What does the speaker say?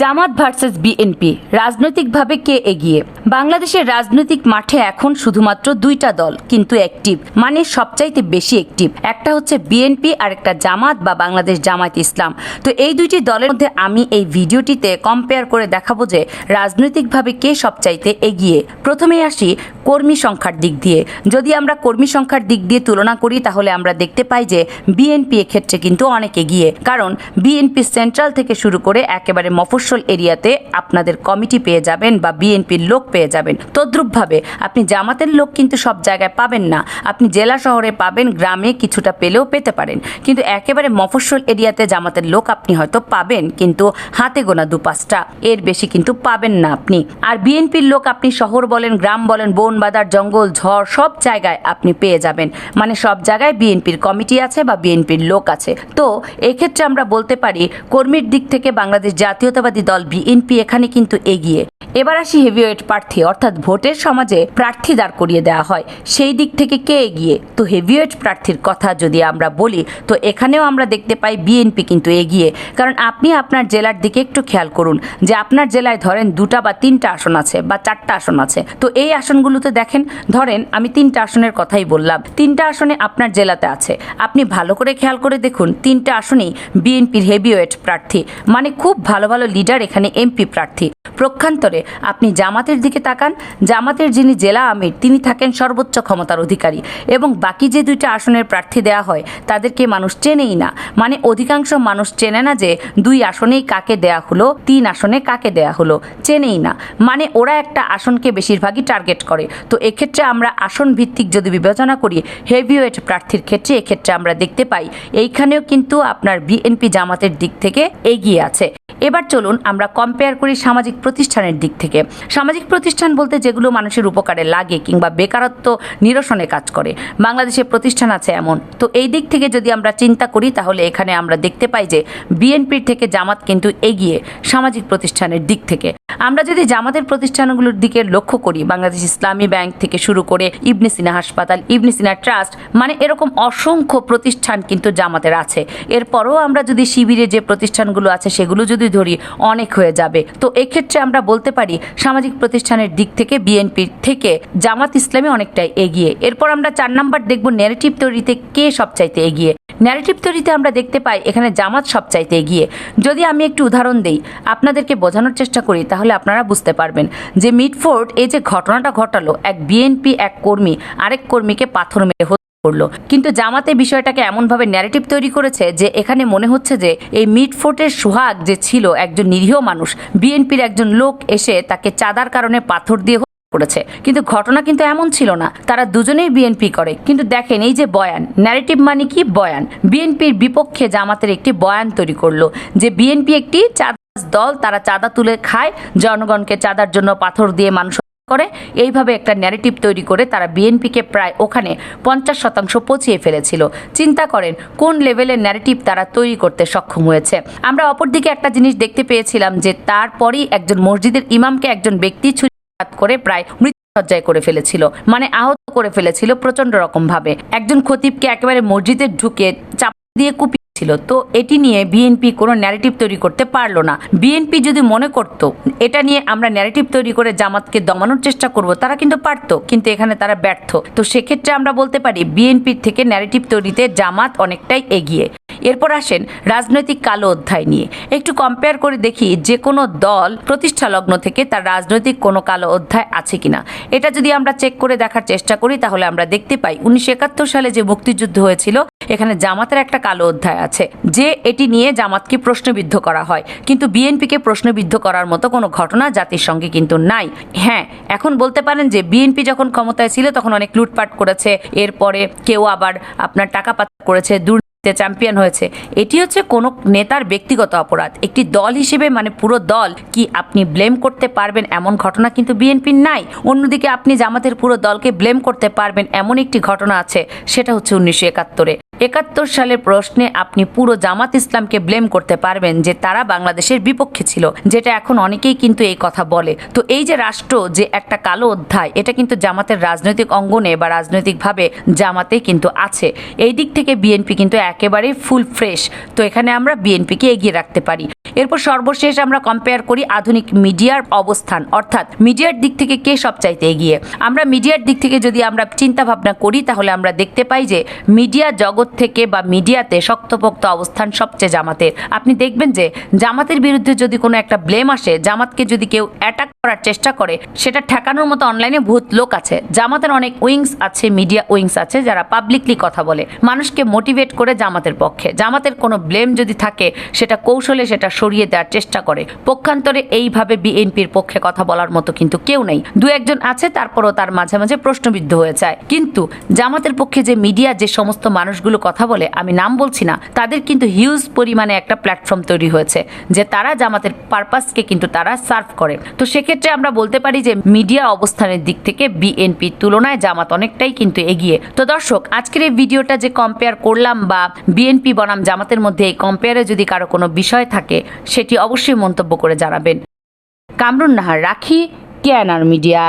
জামাত versus BNP রাজনৈতিকভাবে কে এগিয়ে? বাংলাদেশের রাজনৈতিক মাঠে এখন শুধুমাত্র দুইটা দল, কিন্তু অ্যাক্টিভ মানে সবচাইতে বেশি অ্যাক্টিভ একটা হচ্ছে বিএনপি আর একটা জামাত বা বাংলাদেশ জামায়াত ইসলাম। তো এই দুইটি দলের মধ্যে আমি এই ভিডিওটিতে কম্পেয়ার করে দেখাবো যে রাজনৈতিকভাবে কে সবচাইতে এগিয়ে। প্রথমেই আসি কর্মী সংখ্যার দিক দিয়ে। যদি আমরা কর্মী সংখ্যার দিক দিয়ে তুলনা করি, তাহলে আমরা দেখতে পাই যে বিএনপি এক্ষেত্রে কিন্তু অনেক এগিয়ে। কারণ বিএনপি সেন্ট্রাল থেকে শুরু করে একেবারে মফস্বল এরিয়াতে আপনাদের কমিটি পেয়ে যাবেন বা বিএনপির লোক পেয়ে যাবেন। তদ্রুপভাবে আপনি জামাতের লোক কিন্তু সব জায়গায় পাবেন না। আপনি জেলা শহরে পাবেন, গ্রামে কিছুটা পেলেও পেতে পারেন। কিন্তু একেবারে মফস্বল এরিয়াতে জামাতের লোক আপনি হয়তো পাবেন, কিন্তু হাতে গোনা দু পাঁচটা। এর বেশি কিন্তু পাবেন না আপনি। আর বিএনপির লোক আপনি শহর বলেন, গ্রাম বলেন বন বাজার জঙ্গল, ঝড়, সব জায়গায় আপনি পেয়ে যাবেন। মানে সব জায়গায় বিএনপির কমিটি আছে বা বিএনপির লোক আছে। তো এক্ষেত্রে আমরা বলতে পারি, কর্মীর দিক থেকে বাংলাদেশ জাতীয়তাবাদী দল বিএনপি এখানে কিন্তু এগিয়ে। এবার আসি হেভিওয়েট প্রার্থী, অর্থাৎ ভোটের সমাজে প্রার্থী দাঁড় করিয়ে দেওয়া হয়। সেই দিক থেকে কে এগিয়ে? তো হেভিওয়েট প্রার্থীর কথা যদি আমরা বলি, তো এখানেও আমরা দেখতে পাই বিএনপি কিন্তু এগিয়ে। কারণ আপনি আপনার জেলার দিকে একটু খেয়াল করুন, যে আপনার জেলায় ধরেন দুটা বা তিনটা আসন আছে বা চারটা আসন আছে। তো এই আসনগুলোতে দেখেন, ধরেন আমি তিনটা আসনের কথাই বললাম। তিনটা আসনে আপনার জেলাতে আছে। আপনি ভালো করে খেয়াল করে দেখুন, তিনটা আসনেই বিএনপির হেভিওয়েট প্রার্থী। মানে খুব ভালো ভালো লিডার এখানে এমপি প্রার্থী। প্রক্ষান্তরে আপনি জামাতের দিকে তাকান। জামাতের যিনি জেলা আমির, তিনি থাকেন সর্বোচ্চ ক্ষমতার অধিকারী এবং বাকি যে দুইটা আসনের প্রার্থী দেওয়া হয়, তাদেরকে মানুষ চেনেই না। মানে অধিকাংশ মানুষ চেনে না যে দুই আসনেই কাকে দেয়া হলো, তিন আসনে কাকে দেয়া হলো, চেনেই না। মানে ওরা একটা আসনকে বেশিরভাগই টার্গেট করে। তো এক্ষেত্রে আমরা আসন ভিত্তিক যদি বিবেচনা করি, হেভিওয়েট প্রার্থীর ক্ষেত্রে এক্ষেত্রে আমরা দেখতে পাই, এইখানেও কিন্তু আপনার বিএনপি জামাতের দিক থেকে এগিয়ে আছে। এবার চলুন আমরা কম্পেয়ার করি সামাজিক প্রতিষ্ঠানের দিক থেকে। সামাজিক প্রতিষ্ঠান বলতে যেগুলো মানুষের উপকারে লাগে কিংবা বেকারত্ব নিরসনে কাজ করে। বাংলাদেশে প্রতিষ্ঠান আছে এমন। তো এই দিক থেকে যদি আমরা চিন্তা করি, তাহলে এখানে আমরা দেখতে পাই যে বিএনপির থেকে জামাত কিন্তু এগিয়ে সামাজিক প্রতিষ্ঠানের দিক থেকে। আমরা যদি জামাতের প্রতিষ্ঠানগুলোর দিকে লক্ষ্য করি, বাংলাদেশ ইসলামী ব্যাংক থেকে শুরু করে ইবনে সিনা হাসপাতাল, ইবনে সিনা ট্রাস্ট মানে এরকম অসংখ্য প্রতিষ্ঠান কিন্তু জামাতের আছে। এরপরও আমরা যদি শিবিরে যে প্রতিষ্ঠানগুলো আছে, সেগুলো যদি ধরি অনেক হয়ে যাবে। তো এক্ষেত্রে আমরা বলতে পারি সামাজিক প্রতিষ্ঠানের দিক থেকে বিএনপির থেকে জামাত ইসলামী অনেকটাই এগিয়ে। এরপর আমরা চার নাম্বার দেখব ন্যারেটিভ তৈরিতে কে সবচাইতে এগিয়ে। ন্যারেটিভ তৈরিতে আমরা দেখতে পাই এখানে জামাত সবচাইতে এগিয়ে। যদি আমি একটু উদাহরণ দেই, আপনাদেরকে বোঝানোর চেষ্টা করি তাহলে আপনারা বুঝতে পারবেন যে মিডফোর্ড এই যে ঘটনাটা ঘটালো, এক বিএনপি এক কর্মী, আরেক কর্মীকে পাথর মেরে করল। কিন্তু জামাতে বিষয়টাকে এমনভাবে ন্যারেটিভ তৈরি করেছে যে এখানে মনে হচ্ছে যে এই মিডফোর্টের সোহাগ যে ছিল একজন নিরীহ মানুষ, বিএনপির একজন লোক এসে তাকে চাঁদার কারণে পাথর দিয়ে করেছে। কিন্তু ঘটনা কিন্তু এমন ছিল না, তারা দুজনেই বিএনপি করে। কিন্তু দেখেন এই যে বয়ান ন্যারেটিভ মানে কি বয়ান? বিএনপির বিপক্ষে জামাতের একটি বয়ান তৈরি করল যে বিএনপি একটি চাঁদ দল, তারা চাঁদা তুলে খায়, জনগণকে চাঁদার জন্য পাথর দিয়ে মানুষ করে। এইভাবে একটা ন্যারেটিভ তৈরি করে তারা বিএনপিকে প্রায় ওখানে পঞ্চাশ শতাংশ পচিয়ে ফেলেছিল। চিন্তা করেন, কোন লেভেলের ন্যারেটিভ তারা তৈরি করতে সক্ষম হয়েছে। আমরা অপরদিকে একটা জিনিস দেখতে পেয়েছিলাম যে তারপরই একজন মসজিদের ইমামকে একজন ব্যক্তি ছুরি করে প্রায় মৃত্যুসজ্জায় করে ফেলেছিল মানে আহত করে ফেলেছিল প্রচণ্ড রকম ভাবে একজন খতিবকে একেবারে মসজিদে ঢুকে চাপ দিয়ে কুপি ছিল, তো এটি নিয়ে বিএনপি কোনো ন্যারেটিভ তৈরি করতে পারল না। বিএনপি যদি মনে করত, এটা নিয়ে আমরা ন্যারেটিভ তৈরি করে জামাতকে দমানোর চেষ্টা করব, তারা কিন্তু পারতো, কিন্তু এখানে তারা ব্যর্থ। তো সেক্ষেত্রে আমরা বলতে পারি, বিএনপির থেকে ন্যারেটিভ তৈরিতে জামাত অনেকটাই এগিয়ে। এরপর আসেন রাজনৈতিক কালো অধ্যায় নিয়ে। একটু কম্পেয়ার করে দেখি যে কোনো দল প্রতিষ্ঠা লগ্ন থেকে তার রাজনৈতিক কোনো কালো অধ্যায় আছে কিনা। এটা যদি আমরা চেক করে দেখার চেষ্টা করি, তাহলে আমরা দেখতে পাই, উনিশশো একাত্তর সালে যে মুক্তিযুদ্ধ হয়েছিল, এখানে জামাতের একটা কালো অধ্যায় আছে। যে এটি নিয়ে জামাতকে প্রশ্নবিদ্ধ করা হয়। কিন্তু বিএনপিকে প্রশ্নবিদ্ধ করার মতো কোনো ঘটনা জাতির সঙ্গে কিন্তু নাই। হ্যাঁ এখন বলতে পারেন যে বিএনপি যখন ক্ষমতায় ছিল, তখন অনেক লুটপাট করেছে। এরপরে কেউ আবার আপনার টাকা পাচার করেছে দূর চ্যাম্পিয়ন হয়েছে। এটি হচ্ছে কোনো নেতার ব্যক্তিগত অপরাধ। একটি দল হিসেবে মানে পুরো দল, কি আপনি ব্লেম করতে পারবেন এমন ঘটনা কিন্তু বিএনপির নাই। অন্যদিকে আপনি জামাতের পুরো দলকে ব্লেম করতে পারবেন এমন একটি ঘটনা আছে, সেটা হচ্ছে উনিশশো একাত্তরে। একাত্তর সালের প্রশ্নে আপনি পুরো জামাত ইসলামকে ব্লেম করতে পারবেন যে তারা বাংলাদেশের বিপক্ষে ছিল, যেটা এখন অনেকেই কিন্তু এই কথা বলে। তো এই যে রাষ্ট্র, যে একটা কালো অধ্যায়, এটা কিন্তু জামাতের রাজনৈতিক অঙ্গনে বা রাজনৈতিকভাবে জামাতে কিন্তু আছে। এই দিক থেকে বিএনপি কিন্তু একেবারেই ফুল ফ্রেশ তো এখানে আমরা বিএনপিকে এগিয়ে রাখতে পারি। এরপর সর্বশেষ আমরা কম্পেয়ার করি আধুনিক মিডিয়ার অবস্থান, অর্থাৎ মিডিয়ার দিক থেকে কে সবচাইতে এগিয়ে? আমরা মিডিয়ার দিক থেকে যদি আমরা চিন্তা ভাবনা করি, তাহলে আমরা দেখতে পাই যে মিডিয়া জগৎ থেকে বা মিডিয়াতে শক্তপোক্ত অবস্থান সবচেয়ে জামাতের। আপনি দেখবেন যে জামাতের বিরুদ্ধে যদি কোনো একটা ব্লেম আসে, জামাতকে যদি কেউ অ্যাটাক করার চেষ্টা করে, সেটা ঠেকানোর মতো অনলাইনে ভূত লোক আছে। জামাতের অনেক উইংস আছে মিডিয়া উইংস আছে, যারা পাবলিকলি কথা বলে। মানুষকে মোটিভেট করে জামাতের পক্ষে। জামাতের কোনো ব্লেম যদি থাকে, সেটা কৌশলে, সেটা সরিয়ে দেওয়ার চেষ্টা করে। পক্ষান্তরে এইভাবে বিএনপির পক্ষে কথা বলার মতো কিন্তু কেউ নেই। দু একজন আছে, তারপরও তার মাঝে মাঝে প্রশ্নবিদ্ধ হয়ে যায়। কিন্তু জামাতের পক্ষে যে মিডিয়া, যে সমস্ত মানুষগুলো কথা বলে, আমি নাম বলছি না, তাদের কিন্তু হিউজ পরিমাণে একটা প্ল্যাটফর্ম তৈরি হয়েছে, যে তারা জামাতের পারপাসকে কিন্তু তারা সার্ভ করে। তো সেক্ষেত্রে আমরা বলতে পারি যে মিডিয়া অবস্থানের দিক থেকে বিএনপির তুলনায় জামাত অনেকটাই কিন্তু এগিয়ে। তো দর্শক, আজকের এই ভিডিওটা যে কম্পেয়ার করলাম বা বিএনপি বনাম জামাতের মধ্যে এই কম্পেয়ারে যদি কারও কোনো বিষয় থাকে সেটি অবশ্যই মন্তব্য করে জানাবেন। কামরুন নাহার রাখি কেয়ানার মিডিয়া।